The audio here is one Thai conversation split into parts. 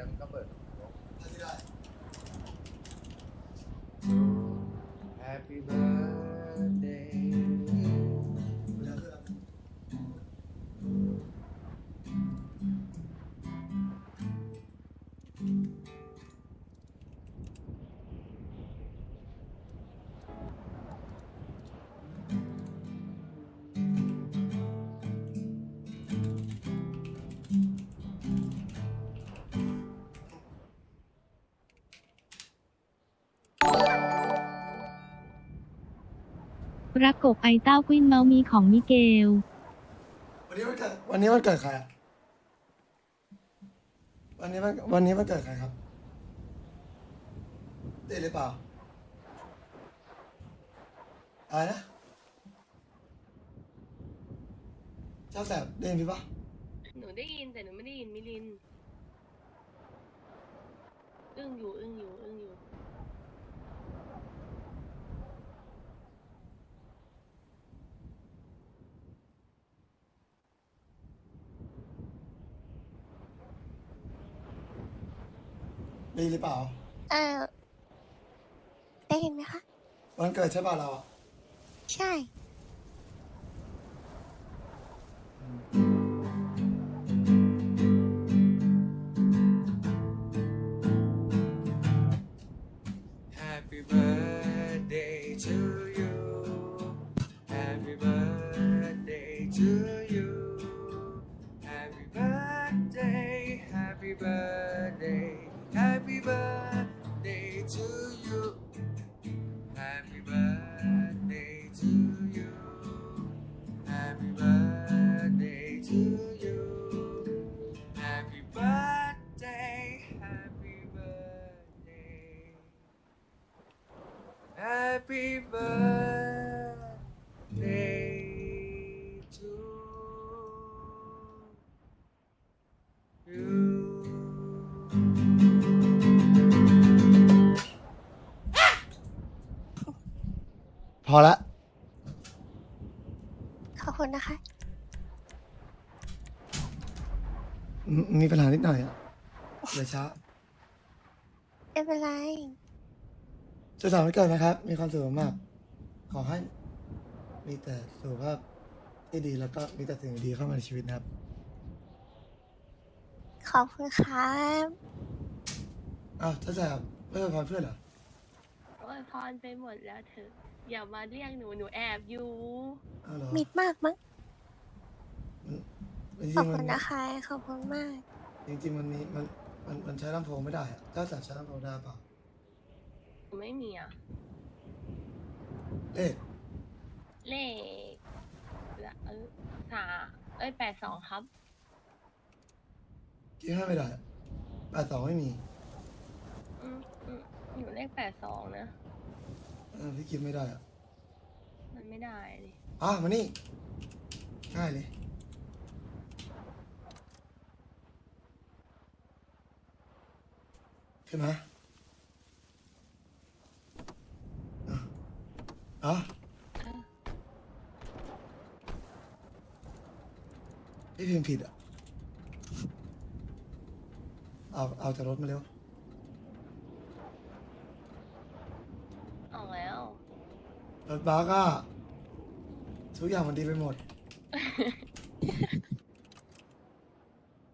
แล้วมึงก็เปิด รักกบไอเต้าควินเมาส์มีของมิเกล วันนี้มันเกิดวันนี้มันเกิดใครอะวันนี้มันวันนี้มันเกิดใครครับเต้หรือเปล่าอะไรนะเจ้าแสบได้ยินพี่ปะหนูได้ยินแต่หนูไม่ได้ยินมิลิน อึ้งอยู่อึ้งอยู่อึ้งอยู่ ได้ยินหรือเปล่า เออได้ยินไหมคะ วันเกิดใช่ป่ะเราอะใช่ พอละ ขอบคุณนะคะ มมีปัญหานิดหน่อยอะเดี๋ยวช้าไม่เป็นไร จะสามวันเกิดนะครับ มีความสุขมากขอให้ มีแต่สุขภาพที่ดีแล้วก็มีแต่สิ่งดีๆเข้ามาในชีวิตนะครับ ขอบคุณครับ อ้าวถ้าแสบไม่เป็นพรเพื่อนเหรอโอ้ย พรไปหมดแล้วเถอะ อย่ามาเรียกหนูหนูแอบอยู่ อ้าวเหรอมิดมากมั้ง จริขอบงๆมัคุนณนะคะขอบคุณมาก จริงๆมันมีมันมันมันใช้ลำโพงไม่ได้อะเจ้าแสบใช้ลำโพงได้เปล่าหนูไม่มีอะ เอ๊ะเลขละเออสาเอ้ยแปดสองครับคิดให้ไม่ได้อะแปดสองไม่มี อืมอืมหนูเลขแปดสองนะ เออพี่คิดไม่ได้อะมันไม่ได้ดิอะมานี่ง่ายเลย ขึ้นมาอะอะพี่พิมพ์ผิดอะ เอา เอาจากรถมาเร็ว ออกแล้ว รถบัสอะทุกอย่างมันดีไปหมด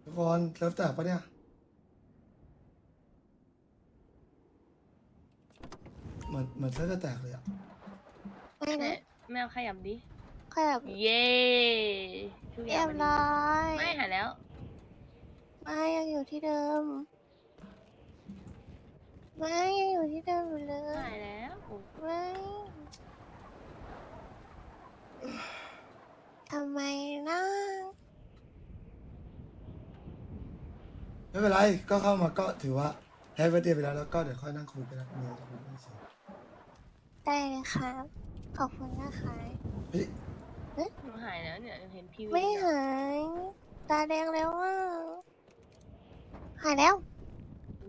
ทุกคนเริ่มแตกปะเนี่ย เหมือนเหมือนเริ่มจะแตกเลยอะไม่แม่นะแมวขยับดิค่อยแบบเย้ทุกอเรีย่ายงบมันร้อยไม่หายแล้ว ไม่ยังอยู่ที่เดิม ไม่ยังอยู่ที่เดิมอยู่เลยหายแล้วไม่ ทำไมนะไม่เป็นไร ก็เข้ามาก็ถือว่าให้เบอร์เดย์ไปแล้วแล้วก็เดี๋ยวค่อยนั่งคุยกันนะมีอะไรคุยกันเฉยได้เลยครับ ขอบคุณนะคะ เฮ้ยหนูหายแล้วเนี่ยหนูเห็นพี่วิ่งไม่อะหาย ตาแดงแล้วอะหายแล้ว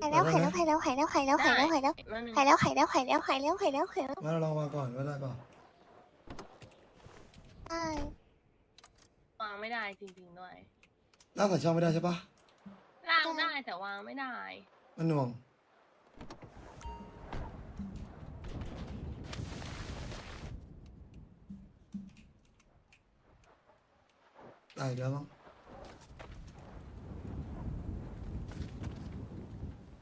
หายแล้ว หายแล้ว หายแล้ว หายแล้ว หายแล้ว หายแล้ว หายแล้วได้หายแล้ว หายแล้ว หายแล้ว หายแล้ว หายแล้ว หายแล้ว มาเราลองมาก่อนว่าได้เปล่า ใช่วางไม่ได้จริงๆด้วยล่ากใส่ช่องไม่ได้ใช่ปะล่างได้แต่วางไม่ได้ มันหน่วงได้อีกแล้วมั้ง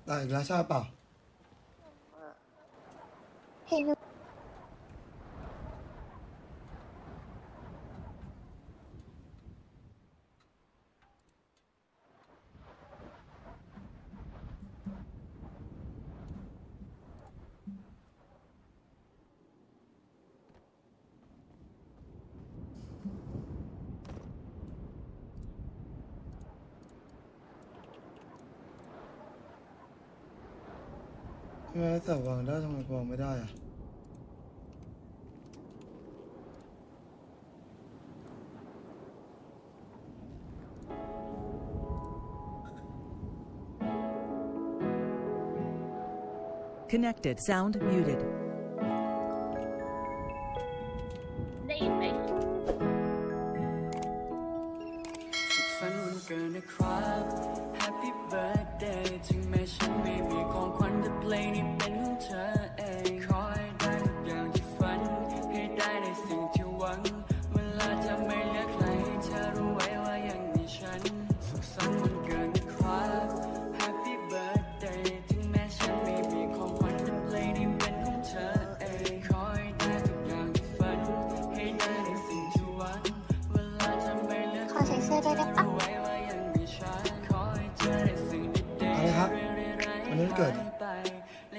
ได้อีกแล้วใช่เปล่า ไมแต่วางได้ทำไมวางไม่ได้อะ Connected. Sound muted. ได้ยินไหมสุขสันต์วันเกิดนะครับ Happy birthday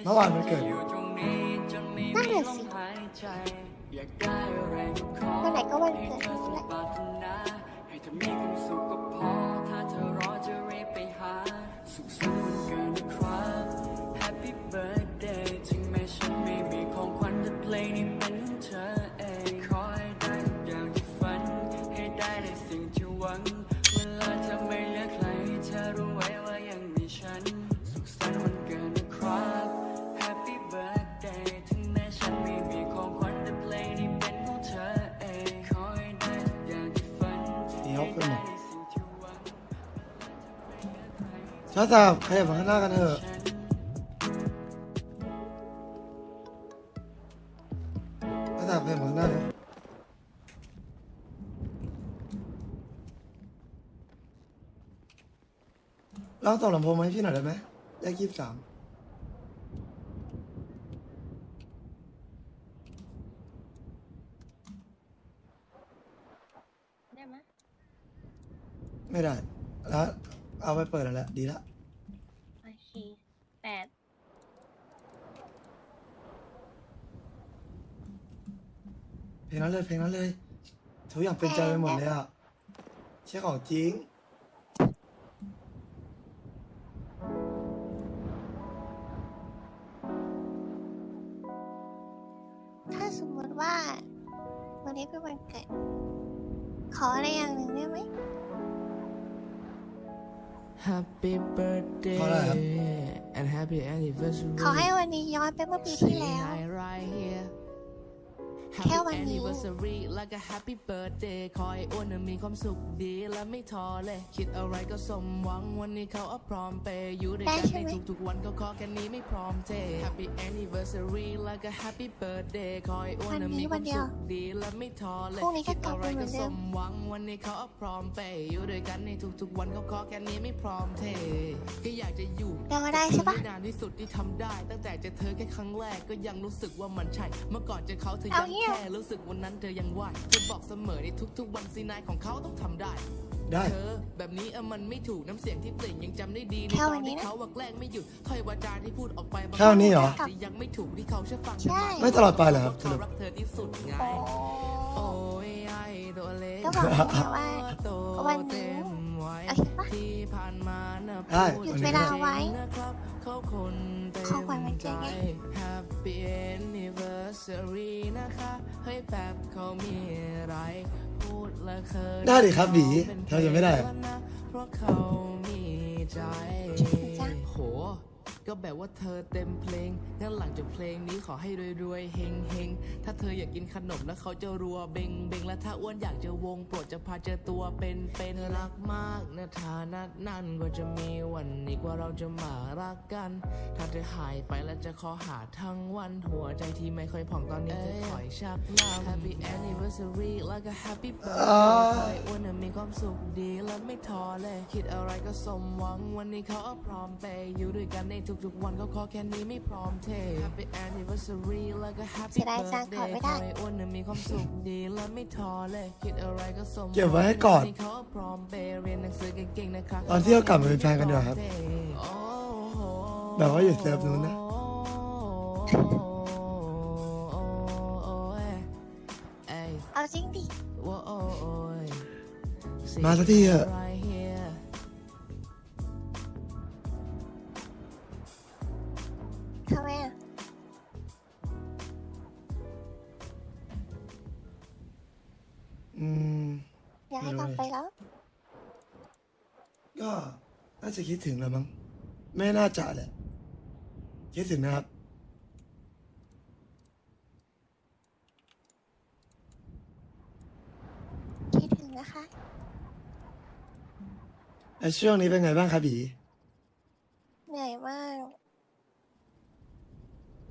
เมื่อวานมันเกิดนั่นแหละสิวันไหนก็วันเกิดนี่แหละ ชาตาขยับมาข้างหน้ากันเถอะชาตาขยับมาข้างหน้าเถอะเราส่งลำโพงมาให้พี่หน่อยได้ไหมเลขยี่สิบสาม ได้ไหม ไม่ได้ แล้ว เอาไปเปิดแล้วแหละดีละโอเคแปดเพลงนั้นเลยเพลงนั้นเลยทุกอย่างเป็นใจไปหมดเลยอะใช่ของจริง ถ้าสมมติว่า วันนี้เป็นวันเกิด ขออะไรอย่างหนึ่งได้ไหม Happy birthday ขออะไรครับ and happy anniversary ขอให้วันนี้ย้อนไปเมื่อปีที่แล้ว แค่วันนี้ anniversary แล้วก็ happy birthday ขอให้อ้วนน่ะมีความสุขดีและไม่ท้อเลยคิดอะไรก็สมหวังวันนี้เขาเอาพร้อมเปย์อยู่ด้วยกันได้ใช่ในไหมทุกๆวันก็ขอแค่นี้ไม่พร้อมเท happy anniversary แล้วก็ happy birthday ขอให้อ้วนน่ะมีความสุขดีและไม่ท้อเลยพรุ่งนี้ก็คิดกลับอะไรไปเหมืก็อนเดิสมมหวังวันนี้เขาเอาพร้อมเปย์อยู่ด้วยกันในทุกๆวันเขาขอแค่นี้ไม่พร้อมเทก็อยากจะอยู่เดี๋ยวก็ได้ใช่ปะนานที่สุดที่ทำได้ ตั้งแต่เจะเธอแค่ครั้งแรกก็ยังรู้สึกว่ามันใช่เมื่อก่อนเจอเขาเธอเอายังเงี้ยแค่รู้สึกวันนั้นเธอยังไหวเธอบอกเสมอในทุกๆ วันซีนายของเขาต้องทำได้ได้เธอแบบนี้เออมันไม่ถูกน้ำเสียงที่เปล่งยังจำได้ดีในแค่ตวัอนนนี้ที่นะเขาว่าแกล้งไม่หยุดถ้อยวาจาที่พูดออกไปบางแค่วันนี้เหรออาจจะยังไม่ถูกที่เขาเชื่อฟังใช่ไม่ตลอดไปเหรอครับสเขารุปรักเธอที่สุดไงโอ้โอ้ยไอ้ตัวเล็กก็บอกแล้วไงว่าโตวันนี้เต็มวัยโอเคปะที่ผ่านมานะได้พูหยุดเวลาไว้นะครับเขาคนเต็มขอขวัญวันเกิใจดไง Happy Anniversary นะคะ เฮ้ยแบบเขามีอะไรพูดและเคินได้ดิครับบีทำไมจะไม่ได้ เพราะเขามีใจจ้ะโห ก็แบบว่าเธอเต็มเพลง งั้นหลังจากเพลงนี้ขอให้รวยๆเฮงเฮงๆถ้าเธออยากกินขนมแล้วเขาจะรัวเบงเบงและถ้าอ้วนอยากเจอวงโปรดจะพาเจอตัวเป็นเป็นรักมากนะฐานะนั่นก็จะมีวันนี้กว่าเราจะมารักกัน ถ้าเธอหายไปแล้วจะขอหาทั้งวันหัวใจที่ไม่ค่อยผ่องตอนนี้จะคอยชักน้ำ Happy anniversary like a happy birthday อ่าขอให้อ้วนน่ะมีความสุขดีและไม่ท้อเลย คิดอะไรก็สมหวังวันนี้เขาพร้อมเปย์อยู่ด้วยกันในทุกๆวันก็ขอแค่นี้ไม่พร้อมเท Happy anniversary like a happy เสียดายจัง birthday ขอไม่ขได้ อให้อ้วนน่ะมีความสุขดีและไม่ท้อเลยคิดอะไรก็สมหวังเก็บไว้ให้ก่อนวัเขาพร้อมเปย์เรียนหนังสือเก่งๆนะครับตอนที่เรากลับมาเป็นแฟนกันดีกว่าครับ โอ้โห แบบว่าอยู่เซิร์ฟนู้นนะ เอ้ยเอาจริงดิว่าโอ้ยมาสักทีเถอะ ก็น่าจะคิดถึงแล้วมั้งไม่น่าจะแหละ คิดถึงนะครับ คิดถึงนะคะ แล้วช่วงนี้เป็นไงบ้างครับบีเหนื่อยมาก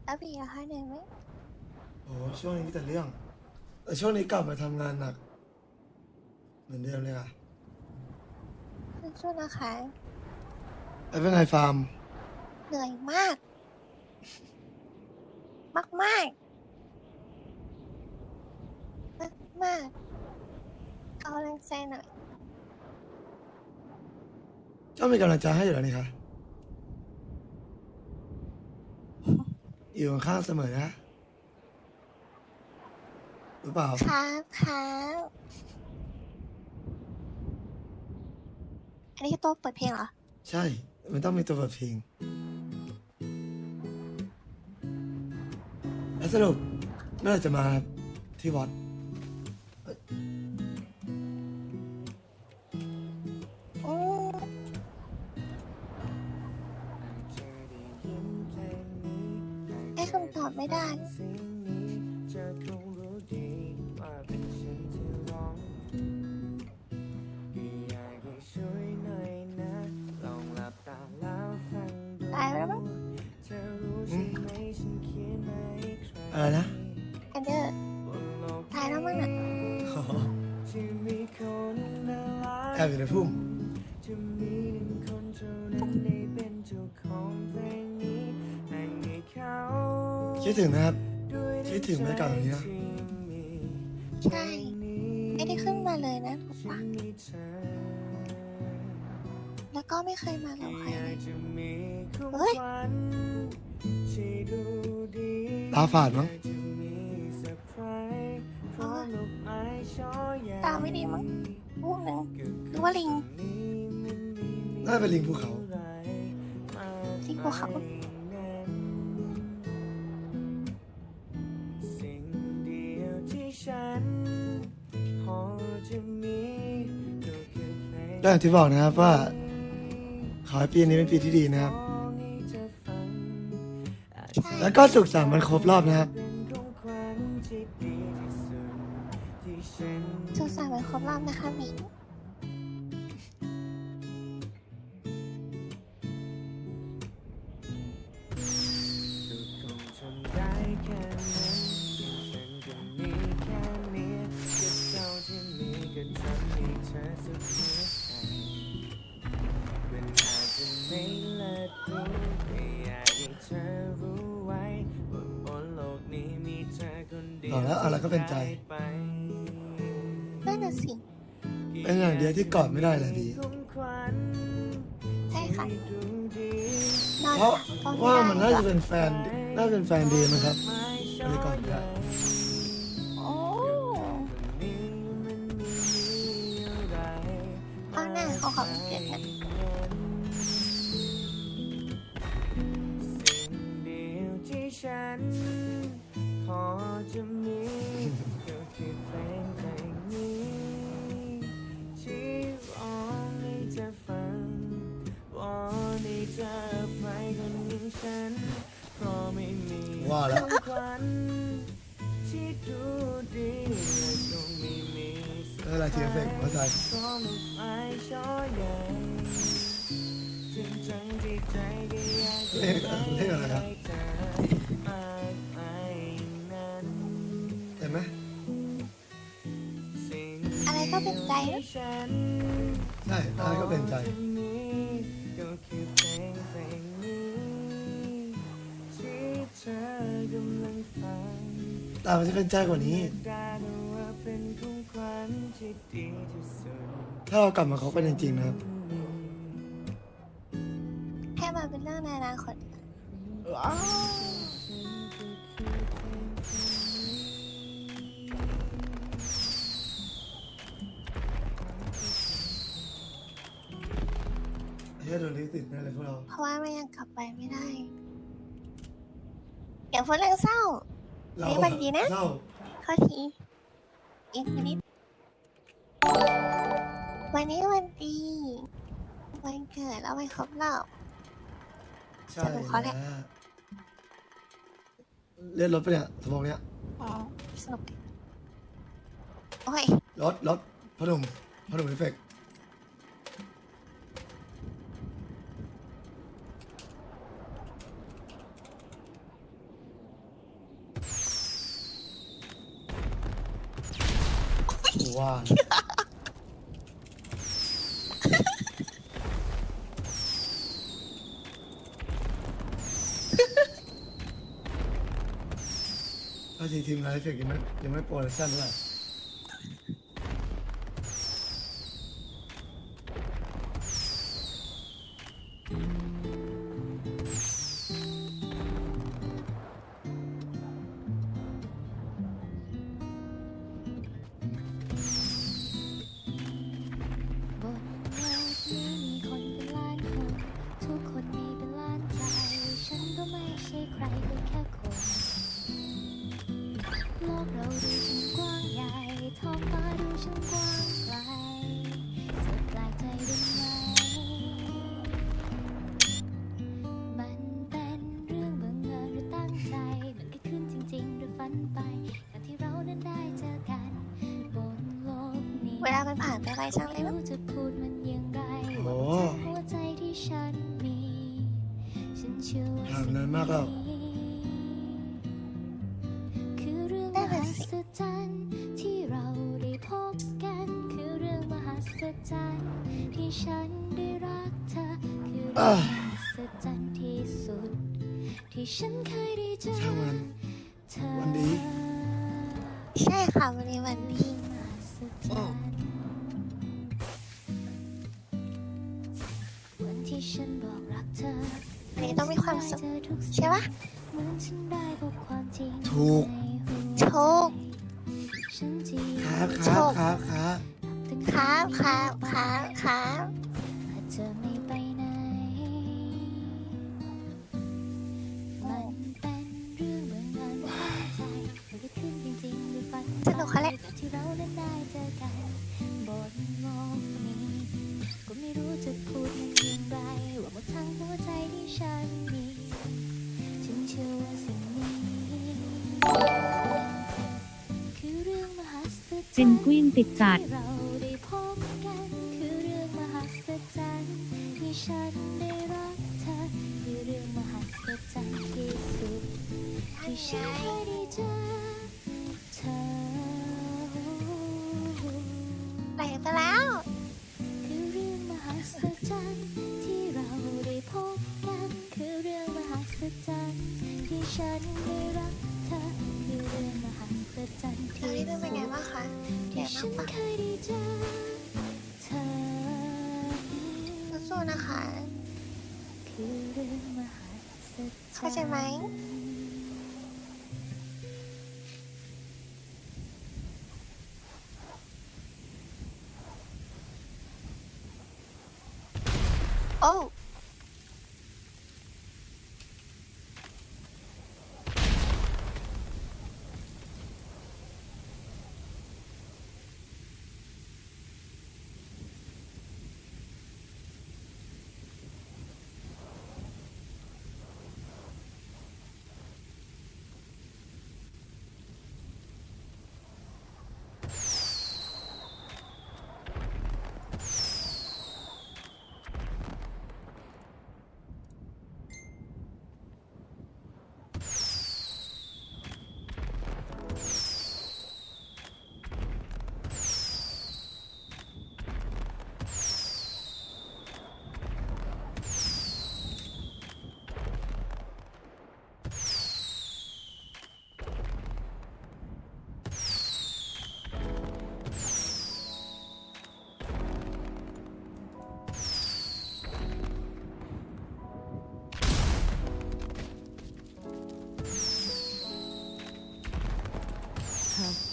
แล้วพี่อะคะ เหนื่อยไหมโอ้ช่วงนี้มีแต่เรื่องแต่ช่วงนี้กลับมาทำงานหนัก เหมือนเดิมเลยค่ะ สู้ๆนะคะ แล้วเป็นไงฟาร์ม เหนื่อยมาก มากมากมากมากๆเอาแรงใจหน่อยเจ้ามีกำลังใจให้อยู่แล้วนี่คะอยู่ข้างๆเสมอนะรู้เปล่า ครับครับ อันนี้คือตัวเปิดเพลงเหรอ ใช่ มันต้องมีตัวเปิดเพลงแล้วสรุปเมื่อไหร่จะมาที่วัดอืมให้คำตอบไม่ได้ต อะไรนะแอนเดอร์ตายแล้วมั้งอะอ๋อแอบอยู่ในพุ่มคิดถึงนะครับ คิดถึงบรรยากาศแบบนี้นะ ก็ไม่เคยมากับใครเลยเฮ้ยตาฝาดมั้งอ๋อตาไม่ดีมั้งลูกหนึ่งหรือว่าลิงน่าจะเป็นลิงภูเขาลิงภูเขาสิ่งเดียวที่ฉันพอจะมีก็คือเพลงก็อย่างที่บอกนะครับว่าข อให้ปีนี้เป็นปีที่ดีนะครับ แล้วก็สุขสันต์วันครบรอบนะครับเป็นของขวัญที่ดีที่สุดที่ฉันสุขสันต์วันครบรอบนะคะหมิง กอดไม่ได้เลยดีของขวัญใช่ค่ะที่ดูดีนอนเพราะหลับก็ว่าไม่มันได้น่าจะเป็นแฟนน่าจะเป็นแฟนดีนะครับไม่ได้กอดไม่ได้โอ้เอาหน้าเขาขอเป็นเกิดนะ แล้วของขวัญที่ดูดีและก็ไม่มีเอออะไรทีเอฟเฟกต์เข้าใจก็ไม่ไปช่อใหญ่ถึงจังที่ใจก็อยากจะเลขเลขอะไรครับได้เธอมากไปนั้นเห็นไหมสิ่งอะไรก็เป็นใจนะที่ฉัน ใช่อะไรก็เป็นใจพ แต่มันจะเป็นใจกว่านี้ได้ว่าเป็นของขวัญที่ดีที่สุดถ้าเรากลับมาคบกันจริงๆนะครับ ให้มาเป็นเรื่องในอนาคตเฮ้ยโดนลิขสิทธิ์แน่เลยพวกเรา เพราะว่าไม่ยังกลับไปไม่ได้ อย่าพูดเรื่องเศร้า เราเฮ้ยมันดีนะเศร้าข้อทีอีกนิด วันนี้วันดี วันเกิดแล้ววันครบรอบ ใช่สนุกเขาแหละ นะเลื่อนรถไปะเนี่ยสมองเนี้ยอ๋อสนุกดีโอ้ย รถรถพอหนุ่มพอหนุ่มเอฟเฟกต์ กูว่านะถ้าทีทีมไลฟ์เสร็จยังไม่ยังไม่โปรดักชั่นเลย มันผ่านไปไวจังเลยไม่นะรู้จะพูดมันอย่างไรโอ้ว่าหัวใจที่ฉันมีฉันเชื่อว่าผ่านนานมากแล้วคือเรื่องมหัศจรรย์ที่เราได้พบกันคือเรื่องมหัศจรรย์ที่ฉันได้รักเธอคือเรื่องมหัศจรรย์ที่สุด ที่ฉันเคยได้เจอช่างมันเธอ จินกวินติดจัด เข้าใจไหม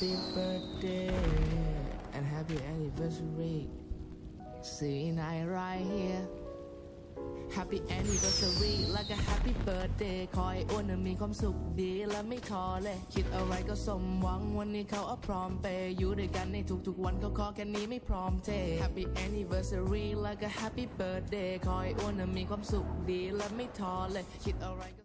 happy birthday and happy anniversary see I right here Happy anniversary แล้วก็ Happy birthday ขอให้อ้วนมีความสุขดีและไม่ท้อเลย คิดอะไรก็สมหวังวันนี้เขาเอาพร้อมเปอยู่ด้วยกันในทุกๆวันเขาขอแค่นี้ไม่พร้อมเท Happy anniversary แล้วก็ Happy birthday ขอให้อ้วนมีความสุขดีและไม่ท้อเลย คิดอะไรก็